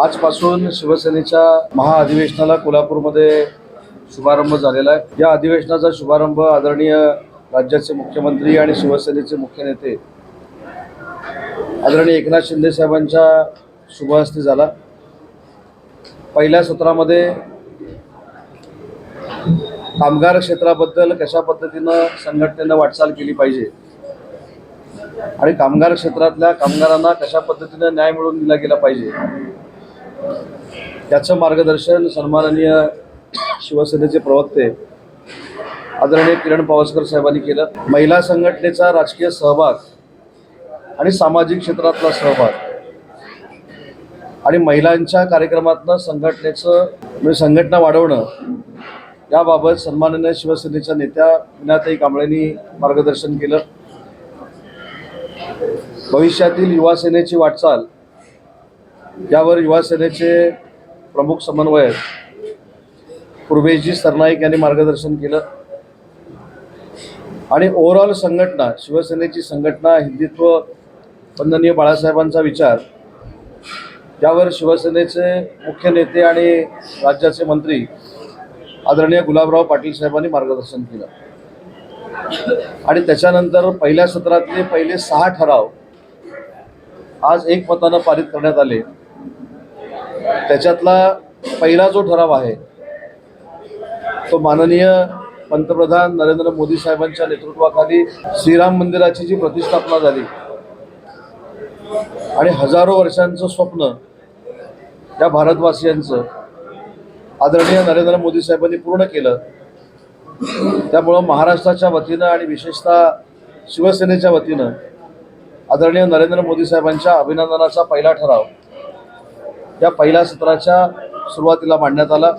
आजपासून शिवसेनेच्या महाअधिवेशनाला कोल्हापूरमध्ये शुभारंभ झालेला आहे. या अधिवेशनाचा शुभारंभ आदरणीय राज्याचे मुख्यमंत्री आणि शिवसेनेचे मुख्य नेते आदरणीय एकनाथ शिंदे साहेबांच्या शुभहस्ते झाला. पहिल्या सत्रामध्ये कामगार क्षेत्राबद्दल कशा पद्धतीनं संघटनेनं वाटचाल केली पाहिजे आणि कामगार क्षेत्रातल्या कामगारांना कशा पद्धतीनं न्याय मिळवून दिला गेला पाहिजे त्याचं मार्गदर्शन सन्माननीय शिवसेनेचे प्रवक्ते आदरणीय किरण पावसकर साहेबांनी केलं. महिला संघटनेचा राजकीय सहभाग आणि सामाजिक क्षेत्रातला सहभाग आणि महिलांच्या कार्यक्रमातनं संघटनेचं म्हणजे संघटना वाढवणं याबाबत सन्माननीय शिवसेनेच्या नेत्या विनाताई कांबळेंनी मार्गदर्शन केलं. भविष्यातील युवासेनेची वाटचाल यावर युवासेनेचे प्रमुख समन्वयक पूर्वेशजी सरनाईक यांनी मार्गदर्शन केलं. आणि ओव्हरऑल संघटना शिवसेनेची संघटना हिंदुत्व वंदनीय बाळासाहेबांचा विचार यावर शिवसेनेचे मुख्य नेते आणि राज्याचे मंत्री आदरणीय गुलाबराव पाटील साहेबांनी मार्गदर्शन केलं. आणि त्याच्यानंतर पहिल्या सत्रातले पहिले सहा ठराव आज एकमतानं पारित करण्यात आले. त्याच्यातला पहिला जो ठराव आहे तो माननीय पंतप्रधान नरेंद्र मोदी साहेबांच्या नेतृत्वाखाली श्रीराम मंदिराची जी प्रतिष्ठापना झाली आणि हजारो वर्षांचं स्वप्न या भारतवासियांचं आदरणीय नरेंद्र मोदी साहेबांनी पूर्ण केलं त्यामुळं महाराष्ट्राच्या वतीनं आणि विशेषतः शिवसेनेच्या वतीनं आदरणीय नरेंद्र मोदी साहेबांच्या अभिनंदनाचा पहिला ठराव या पहिल्या सत्राच्या सुरुवातीला मांडण्यात आला.